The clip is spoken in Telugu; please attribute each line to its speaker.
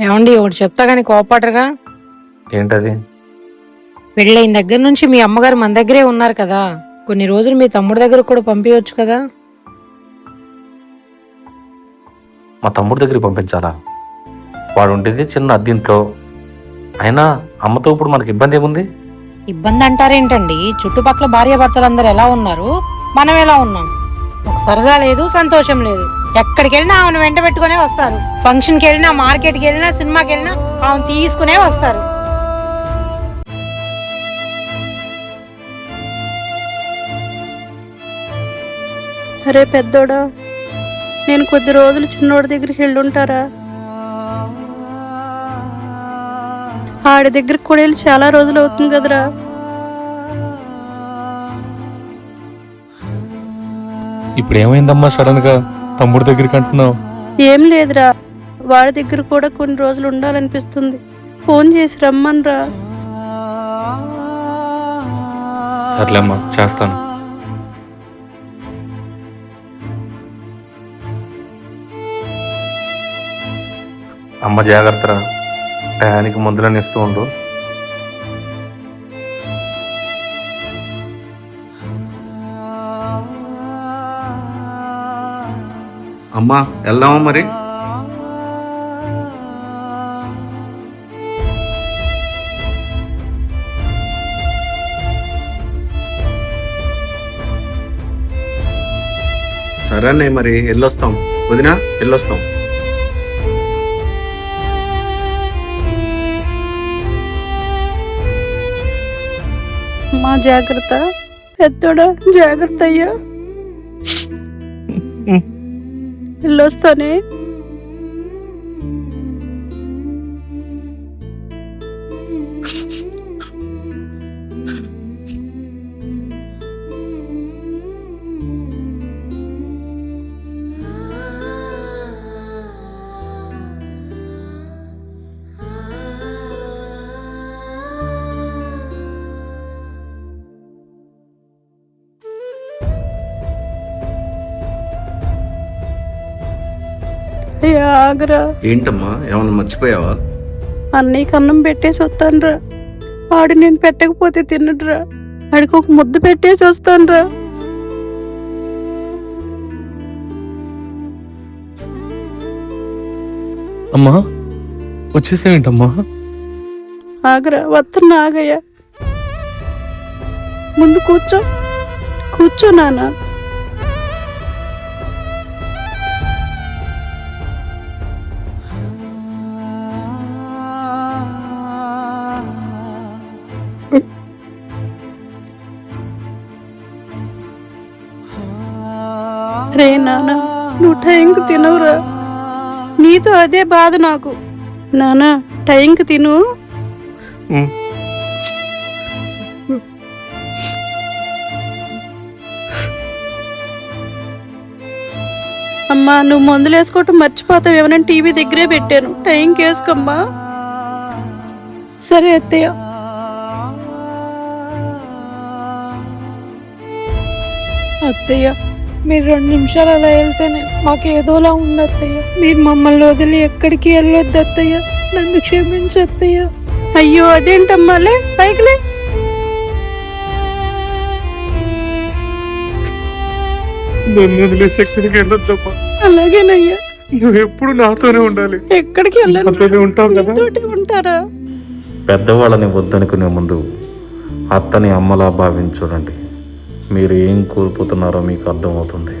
Speaker 1: ఏమండి ఒకటి చెప్తా గానీ కోపాటరుగా
Speaker 2: ఏంటది?
Speaker 1: పెళ్ళైన దగ్గర నుంచి మీ అమ్మగారు మన దగ్గరే ఉన్నారు కదా. కొన్ని రోజులు మీ తమ్ముడి దగ్గర కూడా పంపించవచ్చు కదా?
Speaker 2: మా తమ్ముడి దగ్గరికి పంపించాలా? వాడు ఉండేది చిన్న అద్దీంట్లో. అయినా అమ్మతో ఇప్పుడు మనకి ఇబ్బంది ఏముంది?
Speaker 1: ఇబ్బంది అంటారేంటండి? చుట్టుపక్కల భార్యాభర్తలందరూ ఎలా ఉన్నారు? మనం ఎలా ఉన్నాం? ఒక సరదా లేదు సంతోషం లేదు. ఎక్కడికి వెళ్ళినా ఆమెను వెంట పెట్టుకునే వస్తారు. ఫంక్షన్కి వెళ్ళినా మార్కెట్కి వెళ్ళినా సినిమాకి వెళ్ళినా ఆమెను తీసుకునే వస్తారు.
Speaker 3: అరే పెద్దోడా నేను కొద్ది రోజులు చిన్నోడి దగ్గరికి వెళ్ళుంటారా? ఆడి దగ్గరికి కూడా వెళ్ళి చాలా రోజులు అవుతుంది కదరా.
Speaker 4: ఇప్పుడు ఏమైందమ్మా సడన్గా తమ్ముడి దగ్గరికి అంటున్నావు?
Speaker 3: ఏం లేదురా. వాడి దగ్గర కూడా కొన్ని రోజులు ఉండాలనిపిస్తుంది. ఫోన్ చేసి రమ్మనరా.
Speaker 4: సర్లేమ్మా చేస్తాను.
Speaker 2: అమ్మ జాగ్రత్తరా. టయానికి మందులని ఇస్తూ ఉండు.
Speaker 5: అమ్మా వెళ్దామా మరి? సరేనే మరి వెళ్ళొస్తాం వదినా వెళ్ళొస్తాం
Speaker 3: మా జాగ్రత్త. పెద్దోడా జాగ్రత్త అయ్యా వెళ్ళొస్తానే ఆగరా.
Speaker 5: ఏంటమ్మా ఏమన్నా మర్చిపోయావా?
Speaker 3: అన్నయ్యకి అన్నం పెట్టేసి వస్తానురా. ఆడు నేను పెట్టకపోతే తినడురా. ఆడికి ఒక ముద్ద పెట్టేసి వస్తానురా.
Speaker 4: అమ్మా వచ్చేసేంటమ్మా
Speaker 3: ఆగరా వస్తున్నా ఆగయ్యా. ముందు కూర్చో. కూర్చో నాన్న. రే నాన్న నువ్వు టైంకి తినవురా. నీతో అదే బాధ నాకు. నాన్న టైంకి తిను. అమ్మా నువ్వు మందులు వేసుకోవటం మర్చిపోతావు ఏమైనా టీవీ దగ్గరే పెట్టాను. టైంకి వేసుకోమ్మా. సరే అత్తయ్య. అత్తయ్య మీరు రెండు నిమిషాలు అలా వెళ్తేనే మాకు ఏదోలా ఉంది అత్తయ్య మీరు మమ్మల్ని వదిలి ఎక్కడికి వెళ్ళొద్దు అత్తయ్య. నన్ను క్షమించు అత్తయ్య. అయ్యో అదేంటమ్మా లే? పైకిలే
Speaker 4: నన్ను వదిలేసి ఎక్కడికి వెళ్ళొద్దమ్మా.
Speaker 3: అలాగేనయ్యా.
Speaker 4: నువ్వు ఎప్పుడు నాతోనే ఉండాలి.
Speaker 3: ఎక్కడికి
Speaker 4: నాతోనే ఉంటావు కదా.
Speaker 3: నీతోటి ఉంటారా?
Speaker 2: పెద్దవాళ్ళని వద్దనుకునే ముందు అత్తని అమ్మలా భావించూడండి మీరు ఏం కోల్పోతున్నారో మీకు అర్థమవుతుంది.